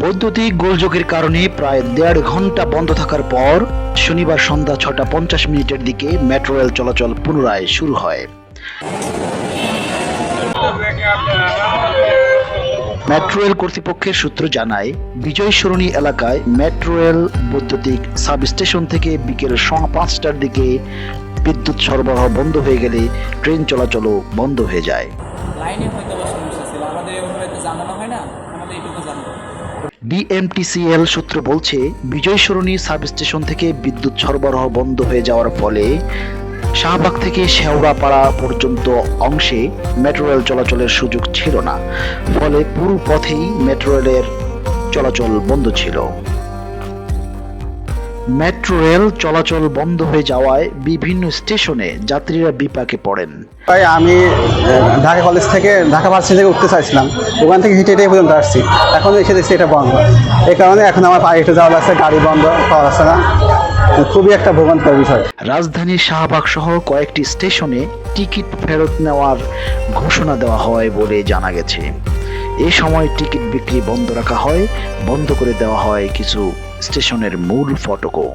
বৈদ্যুতিক গোলযোগের কারণে প্রায় দেড় ঘণ্টা বন্ধ থাকার পর শনিবার সন্ধ্যা ছটা পঞ্চাশ মিনিটের দিকে মেট্রো রেল চলাচল পুনরায় শুরু হয়। মেট্রো রেল কর্তৃপক্ষের সূত্র জানায়, বিজয় সরণি এলাকায় মেট্রো রেল বৈদ্যুতিক সাব স্টেশন থেকে বিকেল সোয়া পাঁচটার দিকে বিদ্যুৎ সরবরাহ বন্ধ হয়ে গেলে ট্রেন চলাচলও বন্ধ হয়ে যায়। লাইনে হয়তো সমস্যা ছিল। আমাদের তো জানানো হয় না, আমাদের জানব ডিএমটিসিএল সূত্র বলছে, বিজয় সরণি সাব স্টেশন থেকে বিদ্যুৎ সরবরাহ বন্ধ হয়ে যাওয়ার ফলে শাহবাগ থেকে শেওড়াপাড়া পর্যন্ত অংশে মেট্রো রেল চলাচলের সুযোগ ছিল না। ফলে পুরো পথেই মেট্রো রেলের চলাচল বন্ধ ছিল। মেট্রো রেল চলাচল বন্ধ হয়ে যাওয়ায় বিভিন্ন স্টেশনে যাত্রীরা বিপাকে পড়েন। তাই আমি ঢাকা কলেজ থেকে ঢাকা ভার্সিটি থেকে উঠতে চাইছিলাম। ওখান থেকে হেঁটে হেঁটে পর্যন্ত আসছি। এখন এসে দেখছি এটা বন্ধ। এই কারণে এখন আমার পায়ে হেঁটে যাওয়া লাগছে গাড়ি বন্ধ পাওয়া যাচ্ছে না। খুবই একটা ভোগান্তিকর বিষয়। রাজধানীর শাহবাগ সহ কয়েকটি স্টেশনে টিকিট ফেরত নেওয়ার ঘোষণা দেওয়া হয় বলে জানা গেছে। এ সময় টিকিট বিক্রি বন্ধ রাখা হয়। বন্ধ করে দেওয়া হয় কিছু স্টেশনের মূল ফটকও।